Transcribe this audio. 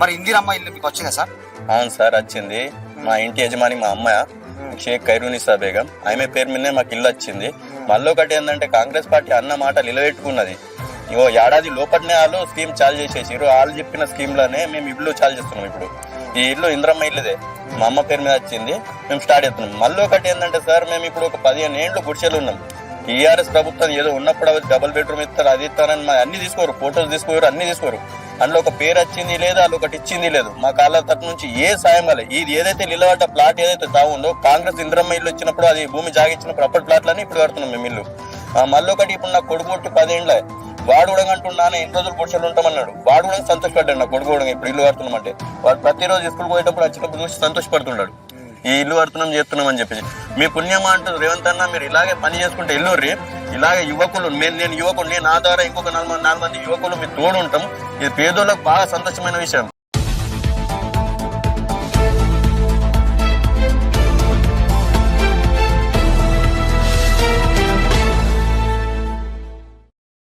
మరి ఇందిరమ్మ ఇల్లు మీకు వచ్చిందా సార్? అవును సార్ వచ్చింది. మా ఇంటి యజమాని మా అమ్మ షేక్ ఖైరూనిసా బేగం. ఆమె పేరు మీదనే మాకు ఇల్లు వచ్చింది. మళ్ళీ ఒకటి ఏంటంటే కాంగ్రెస్ పార్టీ అన్న మాట నిలబెట్టుకున్నది. ఇగో ఏడాది లోపలనే వాళ్ళు స్కీమ్ చాలు చేసేసారు వాళ్ళు చెప్పిన స్కీమ్లోనే మేము ఇల్లు చాలు చేస్తున్నాం ఇప్పుడు. ఈ ఇల్లు ఇంద్రమ్మ ఇల్లుదే. మా అమ్మ పేరు మీద వచ్చింది. మేము స్టార్ట్ చేస్తున్నాం. మళ్ళీ ఒకటి ఏంటంటే సార్ మేము ఇప్పుడు ఒక పదిహేను ఏళ్ళు గుడిసెలు ఉన్నాం. టీఆర్ఎస్ ప్రభుత్వం ఏదో ఉన్నప్పుడు డబుల్ బెడ్రూమ్ ఇస్తారు అది ఇస్తారని మా అన్ని తీసుకోరు ఫోటోలు తీసుకోరు అన్ని తీసుకోరు. అందులో ఒక పేరు వచ్చింది లేదు అందులో ఒకటి ఇచ్చింది లేదు. మా కాళ్ళ తరపు నుంచి ఏ సాయం కాలేదు ఇది ఏదైతే నిలబడ్డ ప్లాట్ ఏదైతే తాగుందో కాంగ్రెస్ ఇంద్రమ్మ ఇల్లు వచ్చినప్పుడు అది భూమి జాగిచ్చినప్పుడు అప్పటి ప్లాట్లని ఇప్పుడు కడుతున్నాం మేము ఇల్లు. మళ్ళీ ఒకటి ఇప్పుడు నా కొడుకు పుట్టి పదేండ్ల. వాడు కూడా అంటున్నాను ఎన్ని రోజులు పొడిచలు ఉంటామన్నాడు. వాడు కూడా సంతోషపడ్డాడు నా కొడుకు కూడా ఇప్పుడు ఇల్లు కడుతున్నామంటే. వాడు ప్రతిరోజు స్కూల్ పోయేటప్పుడు వచ్చినప్పుడు చూసి సంతోషపడుతున్నాడు ఈ ఇల్లు కడుతున్నాం చేస్తున్నాం అని చెప్పేసి. మీ పుణ్యమా అంటూ రేవంత్ అన్న మీరు ఇలాగే పని చేసుకుంటే ఇల్లుర్రి ఇలాగే యువకులు నేను నేను యువకుడు నేను నా ద్వారా ఇంకొక నాలుగు నాలుగు మంది యువకులు మీరు తోడు ఉంటాం ఇది పేదోళ్ళకు బాగా సంతోషమైన విషయం.